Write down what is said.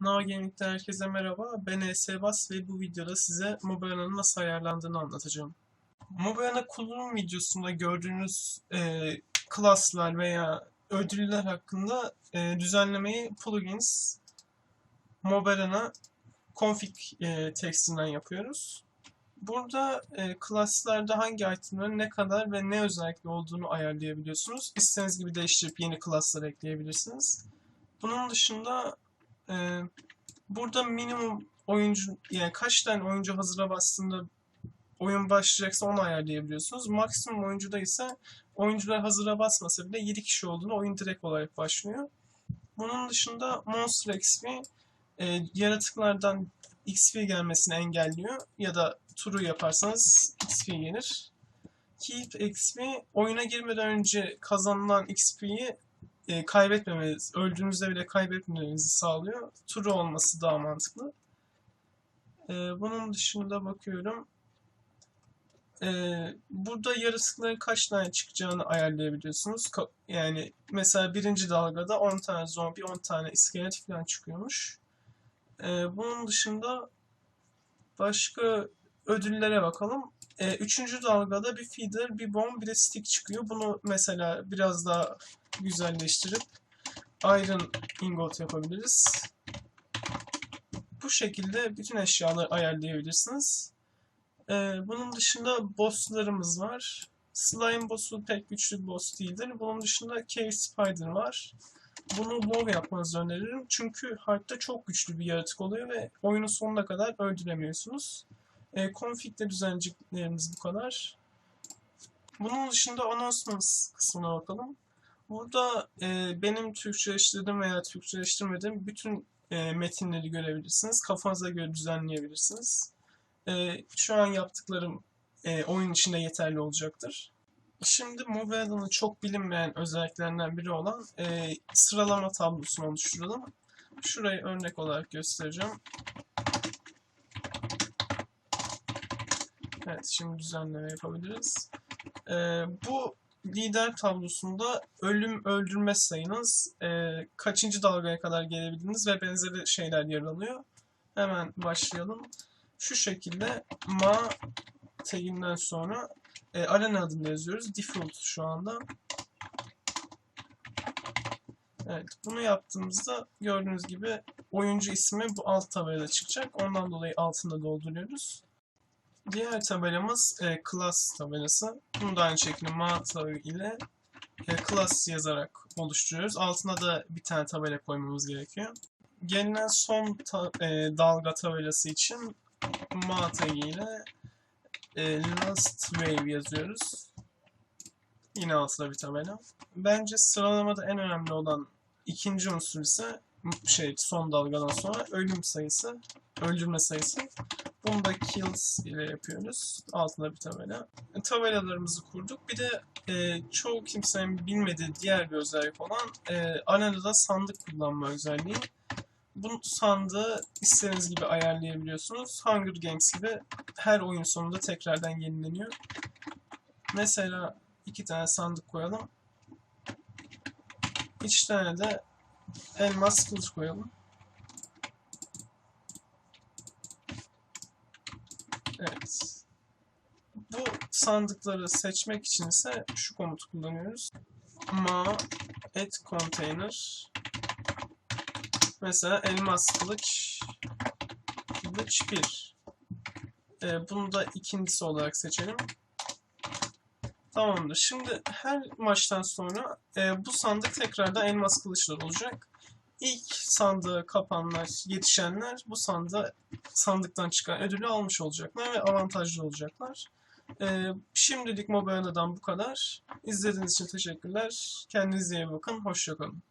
Gaming'de herkese merhaba. Ben ESBAS ve bu videoda size Mobile'nin nasıl ayarlandığını anlatacağım. Mobile kullanım videosunda gördüğünüz e, klaslar veya ödüller hakkında e, düzenlemeyi plugins Mobile'na config e, tekstinden yapıyoruz. Burada e, klaslarda hangi itemlerin ne kadar ve ne özellikli olduğunu ayarlayabiliyorsunuz. İstediğiniz gibi değiştirip yeni klaslar ekleyebilirsiniz. Bunun dışında ee, burada minimum oyuncu yani kaç tane oyuncu hazıra bastığında oyun başlayacaksa onu ayarlayabiliyorsunuz. Maksimum oyuncuda ise oyuncular hazıra basmasa bile 7 kişi olduğunda oyun direkt olarak başlıyor. Bunun dışında Monster XP e, yaratıklardan XP gelmesini engelliyor ya da turu yaparsanız XP gelir. Keep XP oyuna girmeden önce kazanılan XP'yi e, kaybetmemeniz, öldüğünüzde bile kaybetmemenizi sağlıyor. Turu olması daha mantıklı. E, bunun dışında bakıyorum. E, burada yaratıkların kaç tane çıkacağını ayarlayabiliyorsunuz. Ka- yani mesela birinci dalgada 10 tane zombi, 10 tane iskelet falan çıkıyormuş. E, bunun dışında başka ödüllere bakalım. E, üçüncü dalgada bir feeder, bir bomb, bir de stick çıkıyor. Bunu mesela biraz daha güzelleştirip iron ingot yapabiliriz. Bu şekilde bütün eşyaları ayarlayabilirsiniz. Ee, bunun dışında bosslarımız var. Slime boss'u pek güçlü bir boss değildir. Bunun dışında Cave Spider var. Bunu low yapmanızı öneririm. Çünkü Hard'da çok güçlü bir yaratık oluyor ve oyunun sonuna kadar öldüremiyorsunuz. E, config'de düzenleyeceklerimiz bu kadar. Bunun dışında announcements kısmına bakalım. Burada e, benim Türkçeleştirdiğim veya Türkçeleştirmediğim bütün e, metinleri görebilirsiniz. Kafanıza göre düzenleyebilirsiniz. E, şu an yaptıklarım e, oyun içinde yeterli olacaktır. Şimdi Mobile'ın çok bilinmeyen özelliklerinden biri olan e, sıralama tablosunu oluşturalım. Şurayı örnek olarak göstereceğim. Evet, şimdi düzenleme yapabiliriz. E, bu lider tablosunda ölüm öldürme sayınız, e, kaçıncı dalgaya kadar gelebildiğiniz ve benzeri şeyler yer alıyor. Hemen başlayalım. Şu şekilde ma taginden sonra e, arena adını yazıyoruz. Default şu anda. Evet, bunu yaptığımızda gördüğünüz gibi oyuncu ismi bu alt tabelada çıkacak. Ondan dolayı altında dolduruyoruz. Diğer tabelamız e, class tabelası. Bunu da aynı şekilde ma ile e, class yazarak oluşturuyoruz. Altına da bir tane tabela koymamız gerekiyor. Gelinen son ta, e, dalga tabelası için ma ile e, last wave yazıyoruz. Yine altına bir tabela. Bence sıralamada en önemli olan ikinci unsur ise şey son dalgadan sonra ölüm sayısı, öldürme sayısı. Bunu kills ile yapıyoruz. Altında bir tabela. Tabelalarımızı kurduk. Bir de e, çoğu kimsenin bilmediği diğer bir özellik olan e, Arena'da sandık kullanma özelliği. Bu sandığı istediğiniz gibi ayarlayabiliyorsunuz. Hunger Games gibi her oyun sonunda tekrardan yenileniyor. Mesela iki tane sandık koyalım. İki tane de elmas kılıç koyalım. Evet. Bu sandıkları seçmek için ise şu komutu kullanıyoruz. Ma et container mesela elmas kılıç kılıç 1 ee, bunu da ikincisi olarak seçelim. Tamamdır. Şimdi her maçtan sonra e, bu sandık tekrardan elmas kılıçlar olacak. İlk sandığı kapanlar, yetişenler bu sandığı sandıktan çıkan ödülü almış olacaklar ve avantajlı olacaklar. Ee, şimdilik Mobile'dan bu kadar. İzlediğiniz için teşekkürler. Kendinize iyi bakın. Hoşçakalın.